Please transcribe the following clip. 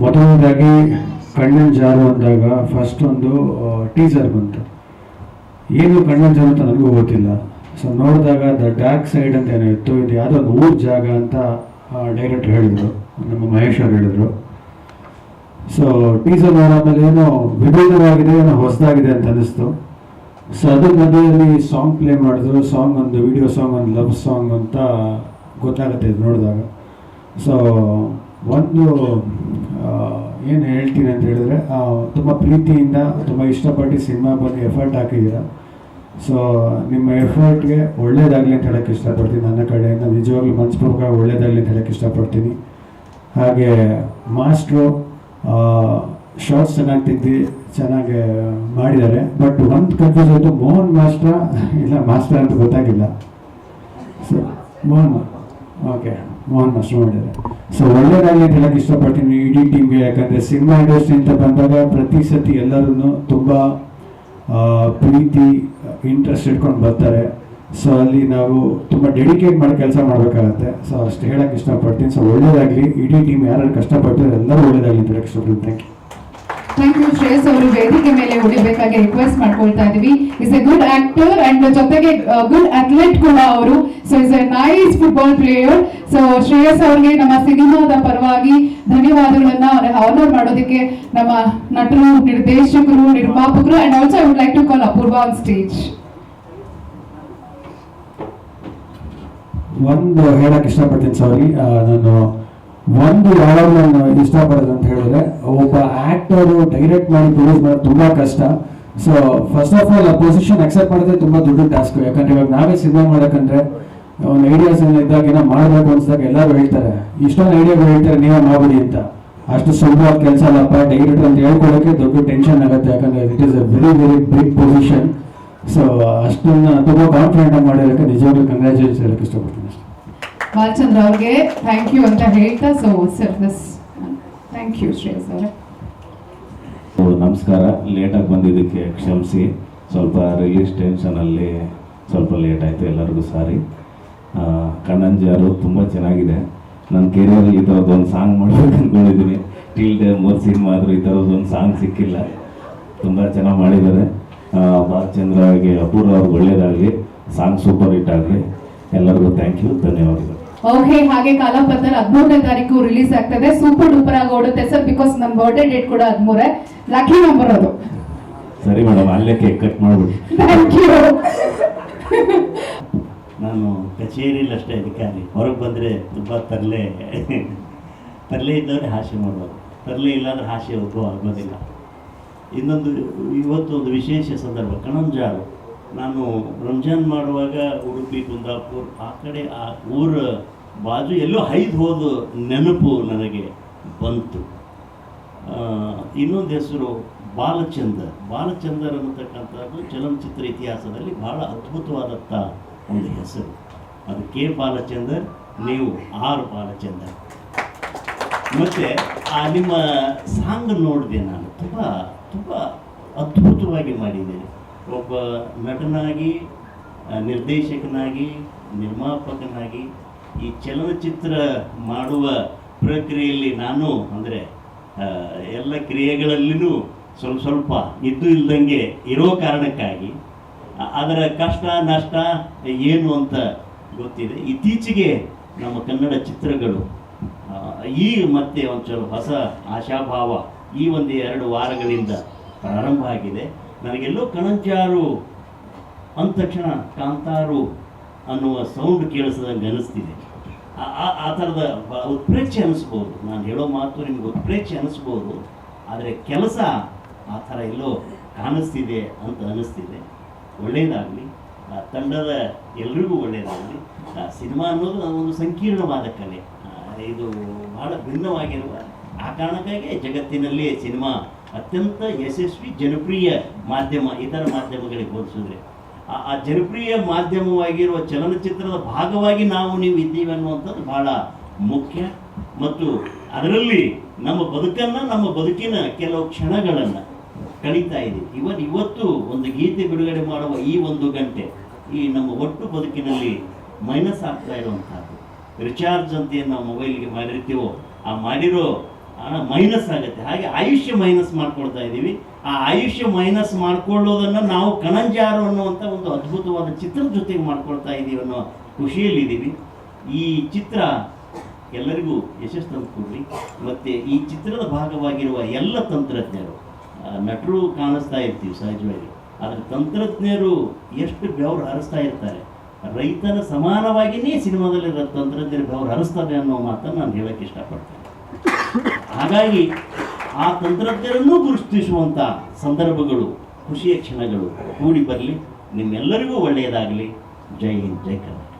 ಮೊದಲನೇದಾಗಿ ಕಣ್ಣನ್ ಜಾರು ಅಂದಾಗ ಫಸ್ಟ್ ಒಂದು ಟೀಸರ್ ಬಂತು. ಏನು ಕಣ್ಣನ್ ಜಾರು ಅಂತ ನನಗೂ ಗೊತ್ತಿಲ್ಲ. ಸೊ ನೋಡಿದಾಗ ದ ಡಾರ್ಕ್ ಸೈಡ್ ಅಂತ ಏನೋ ಇತ್ತು, ಇದು ಯಾವುದೋ ಒಂದು ಜಾಗ ಅಂತ ಡೈರೆಕ್ಟರ್ ಹೇಳಿದರು. ನಮ್ಮ ಮಹೇಶ್ ಅವ್ರು ಹೇಳಿದರು. ಸೊ ಟೀಸರ್ ನೋಡಾದ್ಮೇಲೆ ಏನೋ ವಿಭಿನ್ನವಾಗಿದೆ, ಏನೋ ಹೊಸದಾಗಿದೆ ಅಂತ ಅನ್ನಿಸ್ತು. ಸೊ ಅದರ ಮಧ್ಯದಲ್ಲಿ ಸಾಂಗ್ ಪ್ಲೇ ಮಾಡಿದ್ರು. ಸಾಂಗ್ ಒಂದು ವಿಡಿಯೋ ಸಾಂಗ್ ಒಂದು ಲವ್ ಸಾಂಗ್ ಅಂತ ಗೊತ್ತಾಗುತ್ತೆ ಇದು ನೋಡಿದಾಗ. ಸೊ ಒಂದು ಏನು ಹೇಳ್ತೀನಿ ಅಂತ ಹೇಳಿದ್ರೆ ತುಂಬ ಪ್ರೀತಿಯಿಂದ, ತುಂಬ ಇಷ್ಟಪಟ್ಟು ಸಿನಿಮಾ ಬಂದು ಎಫರ್ಟ್ ಹಾಕಿದ್ದೀರ. ಸೊ ನಿಮ್ಮ ಎಫರ್ಟ್ಗೆ ಒಳ್ಳೇದಾಗಲಿ ಅಂತ ಹೇಳಕ್ಕೆ ಇಷ್ಟಪಡ್ತೀನಿ. ನನ್ನ ಕಡೆಯಿಂದ ನಿಜವಾಗ್ಲೂ ಮನಸ್ಪೂರ್ವಕ ಒಳ್ಳೇದಾಗಲಿ ಅಂತ ಹೇಳಕ್ಕೆ ಇಷ್ಟಪಡ್ತೀನಿ. ಹಾಗೆ ಮಾಸ್ಟ್ರು ಶಾರ್ಟ್ಸ್ ಚೆನ್ನಾಗಿ ತೆಗ್ದು, ಚೆನ್ನಾಗಿ ಮಾಡಿದ್ದಾರೆ. ಬಟ್ ಒಂದು ಕನ್ಫ್ಯೂಸ್ ಆಯಿತು ಮೋಹನ್ ಮಾಸ್ಟ್ರ ಇಲ್ಲ ಮಾಸ್ಟರ್ ಅಂತ ಗೊತ್ತಾಗಿಲ್ಲ. So Mohan okay Mohan master ಮಾಡಿದ್ದಾರೆ. ಸೊ ಒಳ್ಳೇದಾಗಿ ಅಂತ ಇಷ್ಟಪಡ್ತೀನಿ ಇಡೀ ಟೀಮ್ಗೆ ಯಾಕಂದರೆ ಸಿನಿಮಾ ಇಂಡಸ್ಟ್ರಿ ಅಂತ ಬಂದಾಗ ಪ್ರತಿ ಸತಿ ಎಲ್ಲರೂ ತುಂಬ ಪ್ರೀತಿ ಇಂಟ್ರೆಸ್ಟ್ ಇಟ್ಕೊಂಡು ಬರ್ತಾರೆ. ಸೊ ಅಲ್ಲಿ ನಾವು ತುಂಬ ಡೆಡಿಕೇಟ್ ಮಾಡಿ ಕೆಲಸ ಮಾಡಬೇಕಾಗತ್ತೆ. ಸೊ ಅಷ್ಟು ಹೇಳಕ್ಕೆ ಇಷ್ಟಪಡ್ತೀನಿ. ಸೊ ಒಳ್ಳೇದಾಗಲಿ. ಇಡೀ ಟೀಮ್ ಯಾರು ಕಷ್ಟಪಡ್ತಾರೆ ಎಲ್ಲರೂ ಒಳ್ಳೇದಾಗಲಿ ಅಂತ ಹೇಳಕ್ಕೆ ಇಷ್ಟಪಡ್ತೀನಿ thank you thank you Shreyas ಅವರು ವೇದಿಕೆ ಮೇಲೆ ಉಳಿಬೇಕಾಗಿ ರಿಕ್ವೆಸ್ಟ್ ಮಾಡ್ಕೊಳ್ತಾ ಇದೀವಿ is a good actor and ಜೊತೆಗೆ ಗುಡ್ ಅಥ್ಲೆಟ್ ಕೂಡ ಅವರು. So is a nice football player so Shreyas ಅವರಿಗೆ ನಮ್ಮ ಸಿನಿಮಾದ ಪರವಾಗಿ ಧನ್ಯವಾದಗಳನ್ನ ಆನರ್ ಮಾಡೋದಕ್ಕೆ ನಮ್ಮ ನಟರು, ನಿರ್ದೇಶಕರು, ನಿರ್ಮಾಪಕರು and also I would like to call Apoorva on stage ಒಂದು ಹೇಳಕ್ಕೆ ಇಷ್ಟಪಡ್ತೀನಿ ಸಾರಿ ನಾನು ಒಂದು ಯಾವಾಗ ನಾನು ಇಷ್ಟಪಡೋದು ಅಂತ ಹೇಳಿದ್ರೆ, ಒಬ್ಬ ಆಕ್ಟರು ಡೈರೆಕ್ಟ್ ಮಾಡಿ ಪ್ರೊಡ್ಯೂಸ್ ಮಾಡೋದು ತುಂಬಾ ಕಷ್ಟ. ಸೊ ಫಸ್ಟ್ ಆಫ್ ಆಲ್ ಆ ಪೊಸಿಷನ್ ಅಕ್ಸೆಪ್ಟ್ ಮಾಡಿದ್ರೆ ತುಂಬಾ ದೊಡ್ಡ ಟಾಸ್ಕ್ ಯಾಕಂದ್ರೆ ಇವಾಗ ನಾವೇ ಸಿನಿಮಾ ಮಾಡಕಂದ್ರೆ, ಒಂದು ಐಡಿಯಾಸ್ ಎಲ್ಲ ಇದ್ದಾಗ ಏನೋ ಮಾಡಬೇಕು ಅನ್ಸಿದಾಗ ಎಲ್ಲರೂ ಹೇಳ್ತಾರೆ, ಇಷ್ಟೊಂದು ಐಡಿಯಾಗಳು ಹೇಳ್ತಾರೆ, ನೀವೇ ಮಾಡ್ಬಿಡಿ ಅಂತ. ಅಷ್ಟು ಸುಲಭವಾದ ಕೆಲಸ ಅಲ್ಲಪ್ಪ ಡೈರೆಕ್ಟರ್ ಅಂತ ಹೇಳ್ಕೊಳಕ್ಕೆ ದೊಡ್ಡ ಟೆನ್ಷನ್ ಆಗುತ್ತೆ. ಯಾಕಂದ್ರೆ it is a very very big position so ಅಷ್ಟನ್ನ ತುಂಬಾ ಕಾನ್ಫಿಡೆಂಟ್ ಆಗಿ ಮಾಡಿರೋಕ್ಕೆ ನಿಜವಾಗ್ಲೂ ಕಂಗ್ರ್ಯಾಚುಲೇಷನ್ ಹೇಳಕ್ಕೆ ಇಷ್ಟಪಡ್ತೀನಿ. ಬಾಲಚಂದ್ರ ಅವ್ರಿಗೆ ಥ್ಯಾಂಕ್ ಯು ಅಂತ ಹೇಳ್ತಾ so service thank you Shreyas ಅವರೇ. ನಮಸ್ಕಾರ. ಲೇಟಾಗಿ ಬಂದಿದ್ದಕ್ಕೆ ಕ್ಷಮಿಸಿ. ಸ್ವಲ್ಪ ರಿಲೀಸ್ ಟೆನ್ಷನಲ್ಲಿ ಸ್ವಲ್ಪ ಲೇಟ್ ಆಯಿತು, ಎಲ್ಲರಿಗೂ ಸಾರಿ ಕಣ್ಣಂಜಾರು ತುಂಬ ಚೆನ್ನಾಗಿದೆ. ನನ್ನ ಕೆರಿಯರ್ ಈ ಥರದ್ದೊಂದು ಸಾಂಗ್ ಮಾಡಬೇಕು ಅಂದ್ಕೊಂಡಿದ್ದೀನಿ ಟಿಲ್ ಡೇ ಮೂರು ಸಿನಿಮಾ ಆದರೂ ಈ ಥರದ್ದೊಂದು ಸಾಂಗ್ ಸಿಕ್ಕಿಲ್ಲ. ತುಂಬ ಚೆನ್ನಾಗಿ ಮಾಡಿದ್ದಾರೆ. ಬಾಲಚಂದ್ರಗೆ ಅಪೂರ್ವ ಅವ್ರಿಗೆ ಒಳ್ಳೆಯದಾಗಲಿ ಸಾಂಗ್ ಸೂಪರ್ ಹಿಟ್ ಆಗಲಿ. ಎಲ್ಲರಿಗೂ ಥ್ಯಾಂಕ್ ಯು ಧನ್ಯವಾದಗಳು. ಓಕೆ ಹಾಗೆ ಕಾಲಪತ್ರ ಹದಿಮೂರನೇ ತಾರೀಕು ರಿಲೀಸ್ ಆಗ್ತದೆ. ಸೂಪರ್ ಡೂಪರ್ ಆಗಿ ಓಡುತ್ತೆ ಸರ್ ಬಿಕಾಸ್ ನನ್ನ ಬರ್ಡೇ ಡೇಟ್ ಕೂಡ ಹದಿಮೂರೇ. ಲಕ್ಕಿ ನಂಬರ್ ಅದು. ಸರಿ ಮೇಡಮ್ ಅಲ್ಲೇ ಕೇಕ್ ಕಟ್ ಮಾಡ್ಬಿಡಿ. ಥ್ಯಾಂಕ್ ಯು ನಾನು ಕಚೇರಿಯಲ್ಲಿ ಅಷ್ಟೇ ಅಧಿಕಾರಿ. ಹೊರಗೆ ಬಂದರೆ ತುಂಬ ತರಲೆ. ತರಲೆ ಇದ್ದವ್ರೆ ಹಾಸ್ಯ ಮಾಡ್ಬೋದು. ತರಲೆ ಇಲ್ಲಾಂದ್ರೆ ಹಾಸ್ಯ ಹೋಗೋ ಆಗೋದಿಲ್ಲ. ಇನ್ನೊಂದು ಇವತ್ತು ಒಂದು ವಿಶೇಷ ಸಂದರ್ಭ ಕಣಂಜಾರು ನಾನು ರಂಜಾನ್ ಮಾಡುವಾಗ ಉಡುಪಿ, ಕುಂದಾಪುರ, ಆ ಕಡೆ, ಆ ಊರ ಬಾಜು ಎಲ್ಲೋ ಹೈದು ಹೋದ ನೆನಪು ನನಗೆ ಬಂತು. ಇನ್ನೊಂದು ಹೆಸರು ಬಾಲಚಂದರ್. ಬಾಲಚಂದರ್ ಅನ್ನತಕ್ಕಂಥದ್ದು ಚಲನಚಿತ್ರ ಇತಿಹಾಸದಲ್ಲಿ ಬಹಳ ಅದ್ಭುತವಾದಂಥ ಒಂದು ಹೆಸರು. ಅದು ಕೆ ಬಾಲಚಂದರ್, ನೀವು ಆರ್ ಬಾಲಚಂದರ್. ಮತ್ತು ಆ ನಿಮ್ಮ ಸಾಂಗ್ ನೋಡಿದೆ ನಾನು. ತುಂಬ ತುಂಬ ಅದ್ಭುತವಾಗಿ ಮಾಡಿದ್ದೇನೆ ಒಬ್ಬ ನಟನಾಗಿ ನಿರ್ದೇಶಕನಾಗಿ, ನಿರ್ಮಾಪಕನಾಗಿ ಈ ಚಲನಚಿತ್ರ ಮಾಡುವ ಪ್ರಕ್ರಿಯೆಯಲ್ಲಿ ನಾನು ಅಂದರೆ ಎಲ್ಲ ಕ್ರಿಯೆಗಳಲ್ಲಿನೂ ಸ್ವಲ್ಪ ಸ್ವಲ್ಪ ಇದ್ದು ಇಲ್ದಂಗೆ ಇರೋ ಕಾರಣಕ್ಕಾಗಿ ಅದರ ಕಷ್ಟ, ನಷ್ಟ ಏನು ಅಂತ ಗೊತ್ತಿದೆ. ಇತ್ತೀಚೆಗೆ ನಮ್ಮ ಕನ್ನಡ ಚಿತ್ರಗಳು ಈ ಮತ್ತೆ ಒಂಚೂರು ಹೊಸ ಆಶಾಭಾವ ಈ ಒಂದು ಎರಡು ವಾರಗಳಿಂದ ಪ್ರಾರಂಭ ಆಗಿದೆ. ನನಗೆಲ್ಲೋ ಕಣಜಾರು ಅಂದ ತಕ್ಷಣ ಕಾಂತಾರು ಅನ್ನುವ ಸೌಂಡ್ ಕೇಳಿಸ್ದಂಗೆ ಅನಿಸ್ತಿದೆ. ಆ- ಆ- ಆ ಥರದ ಉತ್ಪ್ರೇಕ್ಷೆ ಅನಿಸ್ಬೋದು. ನಾನು ಹೇಳೋ ಮಾತು ನಿಮ್ಗೆ ಉತ್ಪ್ರೇಕ್ಷೆ ಅನಿಸ್ಬೋದು. ಆದರೆ ಕೆಲಸ ಆ ಥರ ಎಲ್ಲೋ ಕಾಣಿಸ್ತಿದೆ ಅಂತ ಅನಿಸ್ತಿದೆ. ಒಳ್ಳೆಯದಾಗಲಿ ತಂಡದ ಎಲ್ರಿಗೂ ಒಳ್ಳೆಯದಾಗಲಿ ಸಿನಿಮಾ ಅನ್ನೋದು ಒಂದು ಸಂಕೀರ್ಣವಾದ ಕಲೆ. ಇದು ಬಹಳ ಭಿನ್ನವಾಗಿರುವ ಆ ಕಾರಣಕ್ಕಾಗಿ ಜಗತ್ತಿನಲ್ಲಿ ಸಿನಿಮಾ ಅತ್ಯಂತ ಯಶಸ್ವಿ ಜನಪ್ರಿಯ ಮಾಧ್ಯಮ, ಇತರ ಮಾಧ್ಯಮಗಳಿಗೆ ಹೋಲಿಸಿದ್ರೆ. ಆ ಜನಪ್ರಿಯ ಮಾಧ್ಯಮವಾಗಿರುವ ಚಲನಚಿತ್ರದ ಭಾಗವಾಗಿ ನಾವು ನೀವು ಇದ್ದೀವಿ ಅನ್ನುವಂಥದ್ದು ಬಹಳ ಮುಖ್ಯ. ಮತ್ತು ಅದರಲ್ಲಿ ನಮ್ಮ ಬದುಕನ್ನು, ನಮ್ಮ ಬದುಕಿನ ಕೆಲವು ಕ್ಷಣಗಳನ್ನು ಕಳೀತಾ ಇದೆ ಇವನ್ ಇವತ್ತು ಒಂದು ಗೀತೆ ಬಿಡುಗಡೆ ಮಾಡುವ ಈ ಒಂದು ಗಂಟೆ, ಈ ನಮ್ಮ ಒಟ್ಟು ಬದುಕಿನಲ್ಲಿ ಮೈನಸ್ ಆಗ್ತಾ ಇರುವಂಥದ್ದು. ರಿಚಾರ್ಜ್ ಅಂತ ಏನು ನಾವು ಮೊಬೈಲ್ಗೆ ಮಾಡಿರ್ತೀವೋ, ಆ ಮಾಡಿರೋ ಮೈನಸ್ ಆಗುತ್ತೆ. ಹಾಗೆ ಆಯುಷ್ಯ ಮೈನಸ್ ಮಾಡ್ಕೊಳ್ತಾ ಇದ್ದೀವಿ. ಆ ಆಯುಷ್ಯ ಮೈನಸ್ ಮಾಡ್ಕೊಳ್ಳೋದನ್ನು ನಾವು ಕಣಂಜಾರು ಅನ್ನುವಂಥ ಒಂದು ಅದ್ಭುತವಾದ ಚಿತ್ರದ ಜೊತೆಗೆ ಮಾಡ್ಕೊಳ್ತಾ ಇದ್ದೀವಿ ಅನ್ನೋ ಖುಷಿಯಲ್ಲಿದ್ದೀವಿ. ಈ ಚಿತ್ರ ಎಲ್ಲರಿಗೂ ಯಶಸ್ಸು ತಂದುಕೊಡ್ರಿ. ಮತ್ತು ಈ ಚಿತ್ರದ ಭಾಗವಾಗಿರುವ ಎಲ್ಲ ತಂತ್ರಜ್ಞರು ನಟರು ಕಾಣಿಸ್ತಾ ಇರ್ತೀವಿ ಸಹಜವಾಗಿ. ಆದರೆ ತಂತ್ರಜ್ಞರು ಎಷ್ಟು ಬೆವರು ಹರಿಸ್ತಾ ಇರ್ತಾರೆ. ರೈತನ ಸಮಾನವಾಗಿಯೇ ಸಿನಿಮಾದಲ್ಲಿರೋ ತಂತ್ರಜ್ಞರು ಬೆವರು ಹರಿಸ್ತಾರೆ ಅನ್ನೋ ಮಾತನ್ನು ನಾನು ಹೇಳೋಕ್ಕೆ ಇಷ್ಟಪಡ್ತೇನೆ. ಹಾಗಾಗಿ ಆ ತಂತ್ರಜ್ಞರನ್ನೂ ಗುರುತಿಸುವಂಥ ಸಂದರ್ಭಗಳು, ಖುಷಿಯ ಕ್ಷಣಗಳು ಕೂಡಿ ಬರಲಿ. ನಿಮ್ಮೆಲ್ಲರಿಗೂ ಒಳ್ಳೆಯದಾಗಲಿ. ಜೈ ಹಿಂದ್, ಜೈ ಕನ್ನಡ